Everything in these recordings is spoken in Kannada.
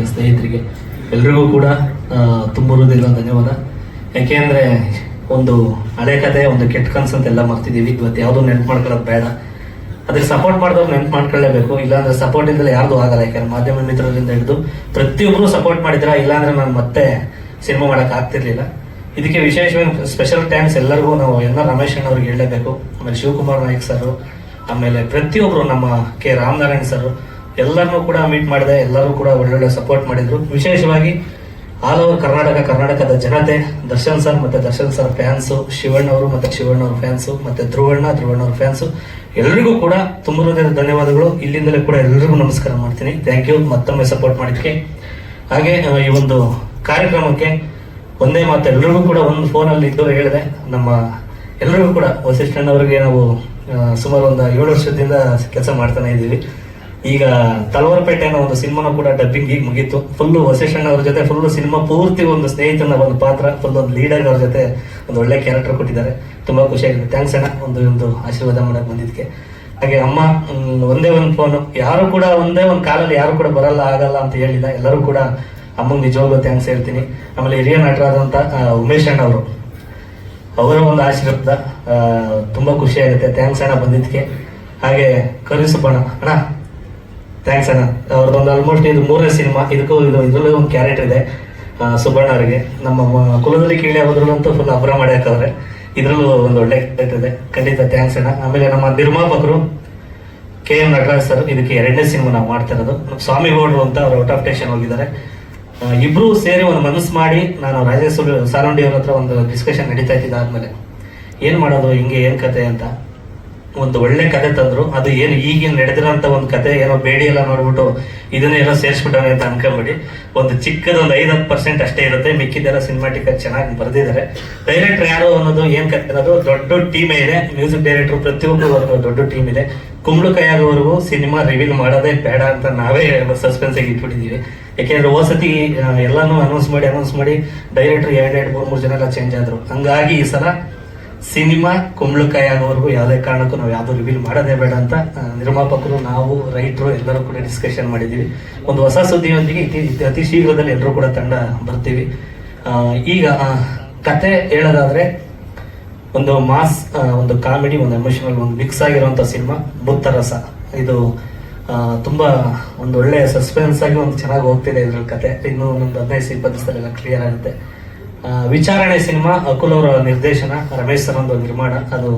ಸ್ನೇಹಿತರಿಗೆ ಎಲ್ರಿಗೂ ಕೂಡ ತುಂಬ ಹೃದಯದ ಧನ್ಯವಾದ. ಯಾಕೆಂದ್ರೆ ಒಂದು ಹಳೆ ಕತೆ, ಒಂದು ಕೆಟ್ಟ ಕನಸಂತೆಲ್ಲ ಮಾಡ್ತಿದೀವಿ ಇವತ್ತು ಯಾವುದು ನೆನ್ಪು ಮಾಡ್ಕೊಳ್ಳೋದು ಬೇಡ. ಅದಕ್ಕೆ ಸಪೋರ್ಟ್ ಮಾಡಿದವ್ರು ನೆನ್ಪು ಮಾಡ್ಕೊಳ್ಳೇಬೇಕು. ಇಲ್ಲಾಂದ್ರೆ ಸಪೋರ್ಟ್ ಇಲ್ದಲೆ ಯಾರ್ದು ಆಗಲ್ಲ. ಯಾಕಂದ್ರೆ ಮಾಧ್ಯಮ ಮಿತ್ರರಿಂದ ಹಿಡಿದು ಪ್ರತಿಯೊಬ್ಬರು ಸಪೋರ್ಟ್ ಮಾಡಿದ್ರ, ಇಲ್ಲಾಂದ್ರೆ ನಾನು ಮತ್ತೆ ಸಿನಿಮಾ ಮಾಡಕ್ ಆಗ್ತಿರ್ಲಿಲ್ಲ. ಇದಕ್ಕೆ ವಿಶೇಷವಾಗಿ ಸ್ಪೆಷಲ್ ಥ್ಯಾಂಕ್ಸ್ ಎಲ್ಲರಿಗೂ ನಾವು ಆರ್ ರಮೇಶ್ ಅಣ್ಣ ಅವ್ರಿಗೆ ಹೇಳಲೇಬೇಕು. ಆಮೇಲೆ ಶಿವಕುಮಾರ್ ನಾಯಕ್ ಸರ್, ಆಮೇಲೆ ಪ್ರತಿಯೊಬ್ಬರು ನಮ್ಮ ಕೆ. ರಾಮನಾರಾಯಣ್ ಸರ್ ಎಲ್ಲರನ್ನೂ ಕೂಡ ಮೀಟ್ ಮಾಡಿದೆ, ಎಲ್ಲರೂ ಕೂಡ ಒಳ್ಳೊಳ್ಳೆ ಸಪೋರ್ಟ್ ಮಾಡಿದ್ರು. ವಿಶೇಷವಾಗಿ ಆಲ್ ಓವರ್ ಕರ್ನಾಟಕ, ಕರ್ನಾಟಕದ ಜನತೆ, ದರ್ಶನ್ ಸರ್ ಮತ್ತೆ ದರ್ಶನ್ ಸರ್ ಫ್ಯಾನ್ಸು ಶಿವಣ್ಣ ಅವರು ಮತ್ತೆ ಶಿವಣ್ಣ ಅವ್ರ ಫ್ಯಾನ್ಸು ಮತ್ತೆ ಧ್ರುವಣ್ಣ ಧ್ರುವಣ್ಣ ಅವ್ರ ಫ್ಯಾನ್ಸು ಎಲ್ಲರಿಗೂ ಕೂಡ ತುಂಬ ಧನ್ಯವಾದಗಳು. ಇಲ್ಲಿಂದಲೇ ಕೂಡ ಎಲ್ಲರಿಗೂ ನಮಸ್ಕಾರ ಮಾಡ್ತೀನಿ. ಥ್ಯಾಂಕ್ ಯು ಮತ್ತೊಮ್ಮೆ ಸಪೋರ್ಟ್ ಮಾಡಿದ್ದಕ್ಕೆ. ಹಾಗೆ ಈ ಒಂದು ಕಾರ್ಯಕ್ರಮಕ್ಕೆ ಒಂದೇ ಮಾತು ಎಲ್ಲರಿಗೂ ಕೂಡ ಒಂದು ಫೋನಲ್ಲಿ ಇದ್ದು ಹೇಳಿದೆ. ನಮ್ಮ ಎಲ್ಲರಿಗೂ ಕೂಡ ವಸಿಷ್ಠಣ್ಣವರಿಗೆ ನಾವು ಸುಮಾರು ಒಂದು ಏಳು ವರ್ಷದಿಂದ ಕೆಲಸ ಮಾಡ್ತಾನೆ ಇದ್ದೀವಿ. ಈಗ ತಲವಾರಪೇಟೆ ಅನ್ನೋ ಒಂದು ಸಿನಿಮಾನು ಕೂಡ ಡಬ್ಬಿಂಗ್ ಈಗ ಮುಗೀತು. ಫುಲ್ ವಸೇಷಣ್ಣ ಅವ್ರ ಜೊತೆ ಫುಲ್ ಸಿನಿಮಾ ಪೂರ್ತಿ ಒಂದು ಸ್ನೇಹಿತನ ಒಂದು ಪಾತ್ರ ಫುಲ್ ಒಂದು ಲೀಡರ್ ಅವ್ರ ಜೊತೆ ಒಂದು ಒಳ್ಳೆ ಕ್ಯಾರೆಕ್ಟರ್ ಕೊಟ್ಟಿದ್ದಾರೆ. ತುಂಬಾ ಖುಷಿಯಾಗಿದೆ ಥ್ಯಾಂಕ್ಸ್ ಅಣ್ಣ ಒಂದು ಒಂದು ಆಶೀರ್ವಾದ ಮಾಡಕ್ ಬಂದಿದ್ದಕ್ಕೆ. ಹಾಗೆ ಅಮ್ಮ ಒಂದೇ ಒಂದು ಫೋನ್ ಯಾರು ಕೂಡ ಒಂದೇ ಒಂದು ಕಾಲಲ್ಲಿ ಯಾರು ಕೂಡ ಬರಲ್ಲ ಆಗಲ್ಲ ಅಂತ ಹೇಳಿಲ್ಲ. ಎಲ್ಲರೂ ಕೂಡ ಅಮ್ಮಂಗೆ ನಿಜವಾಗ್ಲೂ ಥ್ಯಾಂಕ್ಸ್ ಹೇಳ್ತೀನಿ. ಆಮೇಲೆ ಹಿರಿಯ ನಟರಾದಂತ ಆ, ಉಮೇಶ್ ಅಣ್ಣ ಅವರು. ಅವರ ಒಂದು ಆಶೀರ್ವಾದ ತುಂಬಾ ಖುಷಿ ಆಗುತ್ತೆ. ಥ್ಯಾಂಕ್ಸ್ ಅಣ್ಣ ಬಂದಿದ್ದಕ್ಕೆ. ಹಾಗೆ ಕರಿಸುಬ್ಬಣ್ಣ ಅಣ್ಣ. ಥ್ಯಾಂಕ್ಸ್ ಅಣ್ಣ. ಅವ್ರದ್ದೊಂದು ಆಲ್ಮೋಸ್ಟ್ ಇದು ಮೂರನೇ ಸಿನಿಮಾ ಇದಕ್ಕೂ ಇದು, ಇದರಲ್ಲೂ ಒಂದು ಕ್ಯಾರೆಕ್ಟರ್ ಇದೆ ಸುಬ್ಬಣ್ಣ ಅವರಿಗೆ. ನಮ್ಮ ಕುಲದಲ್ಲಿ ಕೀಳಿ ಹೋದ್ರಲ್ಲಂತೂ ಫುಲ್ ಅಬ್ರ ಮಾಡಿ ಇದರಲ್ಲೂ ಒಂದು ಒಳ್ಳೆ ಕ್ಯಾರೆಕ್ಟರ್ ಇದೆ. ಖಂಡಿತ ಥ್ಯಾಂಕ್ಸ್ ಅಣ್ಣ. ಆಮೇಲೆ ನಮ್ಮ ನಿರ್ಮಾಪಕರು ಕೆ ಎಂ ನಟರಾಜ್ ಸರ್ ಇದಕ್ಕೆ ಎರಡನೇ ಸಿನಿಮಾ ನಾವು ಮಾಡ್ತಿರೋದು ಸ್ವಾಮಿ ಗೌಡ್ರು ಅಂತ ಅವರು ಔಟ್ ಆಫ್ ಟೇಷನ್ ಹೋಗಿದ್ದಾರೆ. ಇಬ್ರು ಸೇರಿ ಒಂದು ಮನಸ್ಸು ಮಾಡಿ ನಾನು ರಾಜೇಶ್ವರ ಸಾಲುಂಡಿ ಅವ್ರ ಹತ್ರ ಒಂದು ಡಿಸ್ಕಷನ್ ನಡೀತಾ ಇದ್ದಿದ್ದು ಆದ್ಮೇಲೆ ಏನು ಮಾಡೋದು, ಹಿಂಗೆ ಏನು ಕತೆ ಅಂತ. ಒಂದು ಒಳ್ಳೆ ಕತೆ ತಂದ್ರು. ಅದು ಏನು ಈಗಿನ ನಡೆದಿರೋಂಥ ಒಂದು ಕತೆ ಏನೋ ಬೇಡಿ ಎಲ್ಲ ನೋಡ್ಬಿಟ್ಟು ಇದನ್ನ ಏನೋ ಸೇರಿಸ್ಬಿಟ್ಟವನೆ ಅಂತ ಅನ್ಕೊಂಬಿಡಿ. ಒಂದು ಚಿಕ್ಕದ ಒಂದು ಐದು ಹತ್ತು ಪರ್ಸೆಂಟ್ ಅಷ್ಟೇ ಇರುತ್ತೆ. ಮಿಕ್ಕಿದೆಲ್ಲ ಸಿನಿಮಾಟಿಕ್ ಚೆನ್ನಾಗಿ ಬರೆದಿದ್ದಾರೆ ಡೈರೆಕ್ಟರ್ ಯಾರು ಅನ್ನೋದು ಏನು ಕತೆ ಅನ್ನೋದು ದೊಡ್ಡ ಟೀಮೇ ಇದೆ. ಮ್ಯೂಸಿಕ್ ಡೈರೆಕ್ಟರ್ ಪ್ರತಿಯೊಬ್ಬರು ದೊಡ್ಡ ಟೀಮ್ ಇದೆ. ಕುಂಬಳಕಾಯಾಗವರೆಗೂ ಸಿನಿಮಾ ರಿವೀಲ್ ಮಾಡೋದೇ ಬೇಡ ಅಂತ ನಾವೇ ಸಸ್ಪೆನ್ಸ್ ಆಗಿ ಇಟ್ಬಿಟ್ಟಿದ್ದೀವಿ ಯಾಕೆಂದ್ರೆ ಸತಿ ಎಲ್ಲಾನು ಅನೌನ್ಸ್ ಮಾಡಿ ಅನೌನ್ಸ್ ಮಾಡಿ ಡೈರೆಕ್ಟರ್ ಎರಡು ಎರಡು, ಮೂರು ಮೂರು ಜನ ಎಲ್ಲ ಚೇಂಜ್ ಆದ್ರು. ಹಂಗಾಗಿ ಈ ಸಲ ಸಿನಿಮಾ ಕುಂಬಳಕಾಯಿ ಆಗೋವರೆಗೂ ಯಾವುದೇ ಕಾರಣಕ್ಕೂ ನಾವು ಯಾವುದೂ ರಿವೀಲ್ ಮಾಡೋದೇ ಬೇಡ ಅಂತ ನಿರ್ಮಾಪಕರು, ನಾವು, ರೈತರು ಎಲ್ಲರೂ ಕೂಡ ಡಿಸ್ಕಷನ್ ಮಾಡಿದ್ದೀವಿ. ಒಂದು ಹೊಸ ಸುದ್ದಿಯೊಂದಿಗೆ ಅತಿ ಶೀಘ್ರದಲ್ಲಿ ಎಲ್ಲರೂ ಕೂಡ ತಂಡ ಬರ್ತೀವಿ. ಈಗ ಕತೆ ಹೇಳೋದಾದ್ರೆ, ಒಂದು ಮಾಸ್ ಒಂದು ಕಾಮಿಡಿ, ಒಂದು ಎಮೋಷನಲ್ ಒಂದು ಮಿಕ್ಸ್ ಆಗಿರುವಂಥ ಸಿನಿಮಾ, ಬುತ್ತರಸ. ಇದು ತುಂಬ ಒಂದು ಒಳ್ಳೆಯ ಸಸ್ಪೆನ್ಸ್ ಆಗಿ ಒಂದು ಚೆನ್ನಾಗಿ ಹೋಗ್ತಿದೆ ಇದ್ರ ಕತೆ. ಇನ್ನೂ ಒಂದು ಹದಿನೈದು, ಇಪ್ಪತ್ತು ದಿವಸದಲ್ಲೆಲ್ಲ ಕ್ಲಿಯರ್ ಆಗುತ್ತೆ. ವಿಚಾರಣೆ ಸಿನಿಮಾ ಅಕುಲ್ ಅವರ ನಿರ್ದೇಶನ, ರಮೇಶ್ ಸರ್ ಒಂದು ನಿರ್ಮಾಣ. ಅದು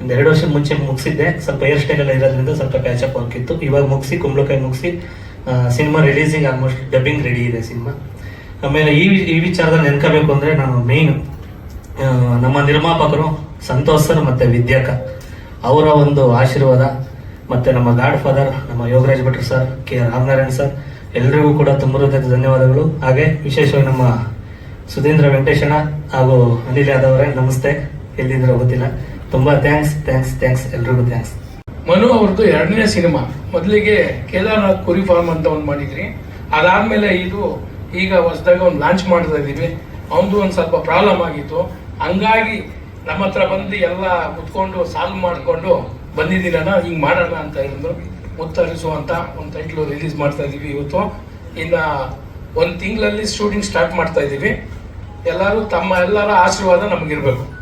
ಒಂದು ಎರಡು ವರ್ಷ ಮುಂಚೆ ಮುಗಿಸಿದ್ದೆ. ಸ್ವಲ್ಪ ಹೇರ್ ಸ್ಟೈಲ್ ಎಲ್ಲ ಇರೋದ್ರಿಂದ ಸ್ವಲ್ಪ ಕ್ಯಾಚಪ್ ವರ್ಕ್ ಇತ್ತು ಇವಾಗ ಮುಗಿಸಿ, ಕುಂಬಳಕಾಯಿ ಮುಗಿಸಿ cinema releasing almost dubbing ready ಇದೆ ಸಿನಿಮಾ. ಆಮೇಲೆ ಈ ಈ ವಿಚಾರದಲ್ಲಿ ನೆನ್ಕೋಬೇಕು ಅಂದ್ರೆ ನಾನು ಮೇನ್ ನಮ್ಮ ನಿರ್ಮಾಪಕರು ಸಂತೋಷ್ ಸರ್ ಮತ್ತೆ ವಿದ್ಯಾಕ ಅವರ ಒಂದು ಆಶೀರ್ವಾದ ಮತ್ತೆ ನಮ್ಮ ಗಾಡ್ ಫಾದರ್ ನಮ್ಮ ಯೋಗರಾಜ್ ಭಟ್ರು ಸರ್, ಕೆ ರಾಮನಾರಾಯಣ್ ಸರ್, ಎಲ್ರಿಗೂ ಕೂಡ ತುಂಬ ಧನ್ಯವಾದಗಳು. ಹಾಗೆ ವಿಶೇಷವಾಗಿ ನಮ್ಮ ಸುಧೀಂದ್ರ ವೆಂಕಟೇಶಣ್ಣ ಹಾಗೂ ಅನಿಲ್ ಯಾದವ್ ಅವರೇ, ನಮಸ್ತೆ. ಎಲ್ಲಿದ್ರೆ ಗೊತ್ತಿಲ್ಲ. ತುಂಬಾ ಥ್ಯಾಂಕ್ಸ್ ಥ್ಯಾಂಕ್ಸ್ ಥ್ಯಾಂಕ್ಸ್ ಎಲ್ರಿಗೂ ಥ್ಯಾಂಕ್ಸ್ ಮನು ಅವ್ರದ್ದು ಎರಡನೇ ಸಿನಿಮಾ. ಮೊದಲಿಗೆ ಕೇದಾರ್ನಾಥ್ ಕುರಿ ಫಾರ್ಮ್ ಅಂತ ಒಂದು ಮಾಡಿದ್ರಿ. ಅದಾದ್ಮೇಲೆ ಇದು ಈಗ ಹೊಸದಾಗ ಒಂದು ಲಾಂಚ್ ಮಾಡ್ತಾ ಇದ್ದೀವಿ ಅವನದು ಒಂದು ಸ್ವಲ್ಪ ಪ್ರಾಬ್ಲಮ್ ಆಗಿತ್ತು. ಹಂಗಾಗಿ ನಮ್ಮ ಹತ್ರ ಬಂದು ಎಲ್ಲ ಕುತ್ಕೊಂಡು ಸಾಲ್ವ್ ಮಾಡಿಕೊಂಡು ಬಂದಿದ್ದೀರಣ್ಣ ಹಿಂಗೆ ಮಾಡೋಣ ಅಂತ ಹೇಳಿದ್ರು. ಉತ್ತರಿಸುವಂತ ಒಂದು ಟೈಟ್ಲು ರಿಲೀಸ್ ಮಾಡ್ತಾ ಇದೀವಿ ಇವತ್ತು. ಇನ್ನ ಒಂದು ತಿಂಗಳಲ್ಲಿ ಶೂಟಿಂಗ್ ಸ್ಟಾರ್ಟ್ ಮಾಡ್ತಾ ಇದೀವಿ. ಎಲ್ಲರೂ ತಮ್ಮ ಎಲ್ಲರ ಆಶೀರ್ವಾದ ನಮಗಿರ್ಬೇಕು.